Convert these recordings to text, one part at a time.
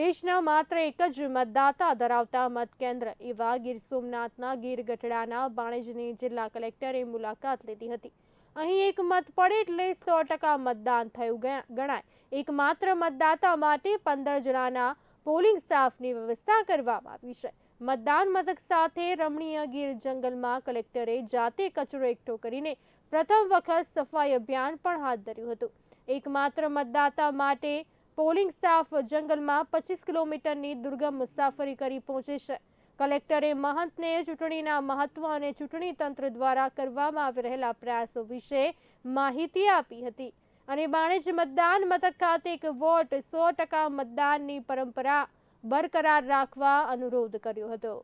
દેશના માત્ર એક જ મતદાતા ધરાવતા મતકેન્દ્ર એવા ગીર સોમનાથના ગીર ગઢડાના બાણેજની જિલ્લા કલેક્ટરે મુલાકાત લીધી હતી. અહીં એક મત પડે એટલે સો ટકા મતદાન થયું ગણાય. એકમાત્ર મતદાતા માટે પંદર જણાના પોલિંગ સ્ટાફની વ્યવસ્થા કરવામાં આવી છે. મતદાન મથક સાથે રમણીય ગીર જંગલમાં કલેક્ટરે જાતે કચરો એકઠો કરીને પ્રથમ વખત સફાઈ અભિયાન પણ હાથ ધર્યું હતું. એકમાત્ર મતદાતા માટે પોલિંગ સ્ટાફ જંગલમાં પચીસ કિલોમીટરની દુર્ગમ મુસાફરી કરી પહોંચે છે. કલેક્ટરે મહંતને ચૂંટણીના મહત્વ અને ચૂંટણી તંત્ર દ્વારા કરવામાં આવી રહેલા પ્રયાસો વિશે માહિતી આપી હતી અને બાણેજ મતદાન મથક ખાતે એક વોટ સો ટકા મતદાનની પરંપરા બરકરાર રાખવા અનુરોધ કર્યો હતો.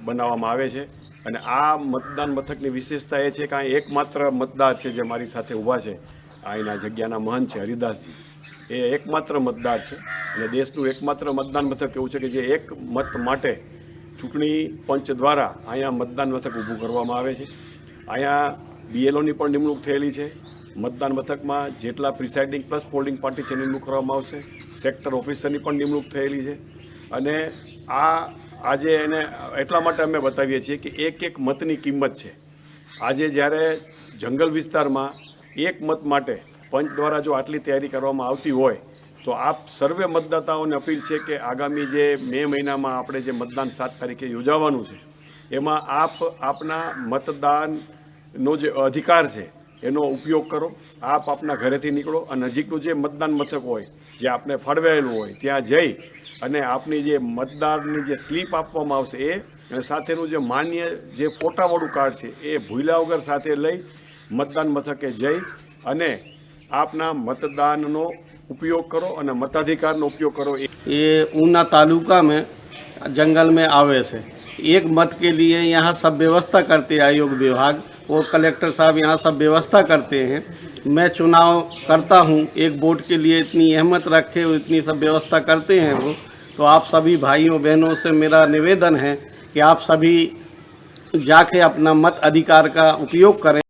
બનાવવામાં આવે છે અને આ મતદાન મથકની વિશેષતા એ છે કે એકમાત્ર મતદાર છે જે મારી સાથે ઊભા છે. અહીંના જગ્યાના મહંત છે હરિદાસજી. એ એકમાત્ર મતદાર છે અને દેશનું એકમાત્ર મતદાન મથક એવું છે કે જે એક મત માટે ચૂંટણી પંચ દ્વારા અહીંયા મતદાન મથક ઊભું કરવામાં આવે છે. અહીંયા બીએલઓની પણ નિમણૂક થયેલી છે. મતદાન મથકમાં જેટલા પ્રિસાઇડિંગ પ્લસ પોલિંગ પાર્ટી છે નિમણૂક કરવામાં આવશે. સેક્ટર ઓફિસરની પણ નિમણૂક થયેલી છે. અને આ આજે એને એટલા માટે અમે બતાવીએ છીએ કે એક એક મતની કિંમત છે. આજે જ્યારે જંગલ વિસ્તારમાં એક મત માટે પંચ દ્વારા જો આટલી તૈયારી કરવામાં આવતી હોય, તો આપ સર્વે મતદાતાઓને અપીલ છે કે આગામી જે મે મહિનામાં આપણે જે મતદાન સાત તારીખે યોજાવાનું છે, એમાં આપ આપના મતદાનનો જે અધિકાર છે, એનો ઉપયોગ કરો. આપ આપના ઘરેથી નીકળો અને નજીકનું જે મતદાન મથક હોય, જે આપને ફાળવેલું હોય, ત્યાં જઈ અને આપની જે મતદારની જે સ્લીપ આપવામાં આવશે એ, અને સાથેનું જે માન્ય જે ફોટાવાળું કાર્ડ છે, એ ભૂલ્યા વગર સાથે લઈ મતદાન મથકે જઈ અને આપના મતદાનનો ઉપયોગ કરો અને મતાધિકારનો ઉપયોગ કરો એ ये ऊना तालुका में जंगल में आवे से एक मत के लिए यहाँ सब व्यवस्था करते हैं आयोग विभाग और कलेक्टर साहब यहाँ सब व्यवस्था करते हैं मैं चुनाव करता हूँ एक वोट के लिए इतनी अहमत रखे और इतनी सब व्यवस्था करते हैं वो तो आप सभी भाइयों बहनों से मेरा निवेदन है कि आप सभी जाके अपना मत अधिकार का उपयोग करें